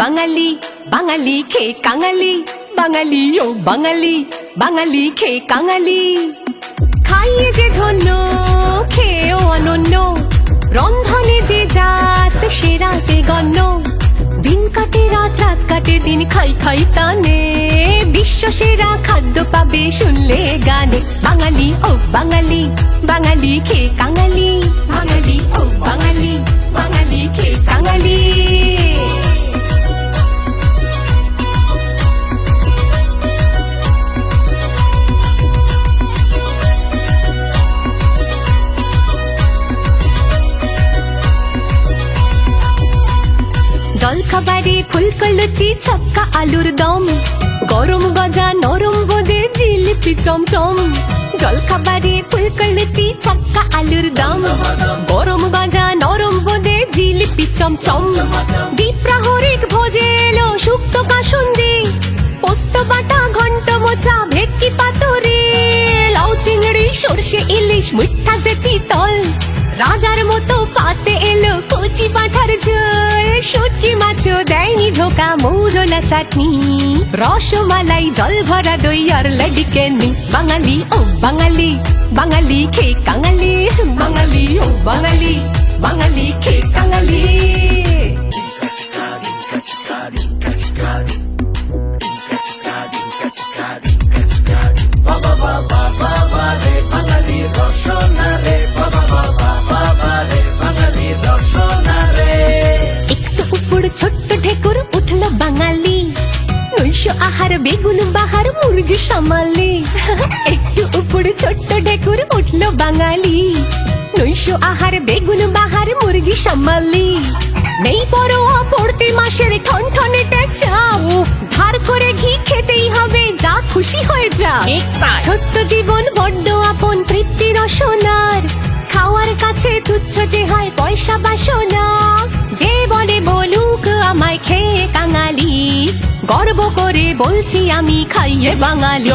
বাঙালি বাঙালি খে কাঙালি বাঙালি ও বাঙালি বাঙালি খে কাঙালি খাইয়ে যে ধন্য খেয়েও অনন্য রন্ধনে যে জাত সেরা যে গণ্য দিন কাটে রাত রাত কাটে দিন খাই খাই টানে বিশ্ব সেরা খাদ্য পাবে শুনলে গানে বাঙালি ও বাঙালি বাঙালি খে কাঙালি জলখাবারে ফুলকো লুচি ছক্কা, আলুর দম। গরম গজা, নরম বোদে, জিলিপি চমচম। জলখাবারে ফুলকো লুচি ছক্কা, আলুর দম। গরম গজা, নরম বোদে, জিলিপি চমচম। দ্বীপ্রাহরিক ভোজে এলো শুক্ত কাসুন্দি। পোস্ত বাটা, ঘন্ট মোচা ভেটকি পাতুরি। লাউ চিংড়ি, সর্ষে ইলিশ মিঠা সে চিতল। রাজার মতো পাতে এলো কচি পাঠার ঝোল। শুটকি মাছও দেয়নি ধোকা, মৌরলা চাটনি। রসমালাই, জল ভরা দই আর লডিকেনি বাঙালি, ও বাঙালি বাঙালি খে কাঙালি, বাঙালি, ও বাঙালি বাঙালি খে কাঙালি। আহার বেগুন বাহার মুরগি সামালি। একটু উপর ছোট্ট ঠেকুর উঠল বাঙালি। নৈশ আহার বেগুন বাহার মুরগি সামালি। নেই পরোয়া পড়তে মাসের ঠন ঠনে টেচা। ধার করে ঘি খেতেই হবে যা খুশি হয়ে যা। ছোট্ট জীবন বড্ড আপন তৃপ্তির রসনার খাওয়ার কাছে তুচ্ছ যে হয় পয়সা বাসনা। যে বলে বলুক আমায় খেয়ে গর্ব করে বলছি আমি খাইয়ে বাঙালি।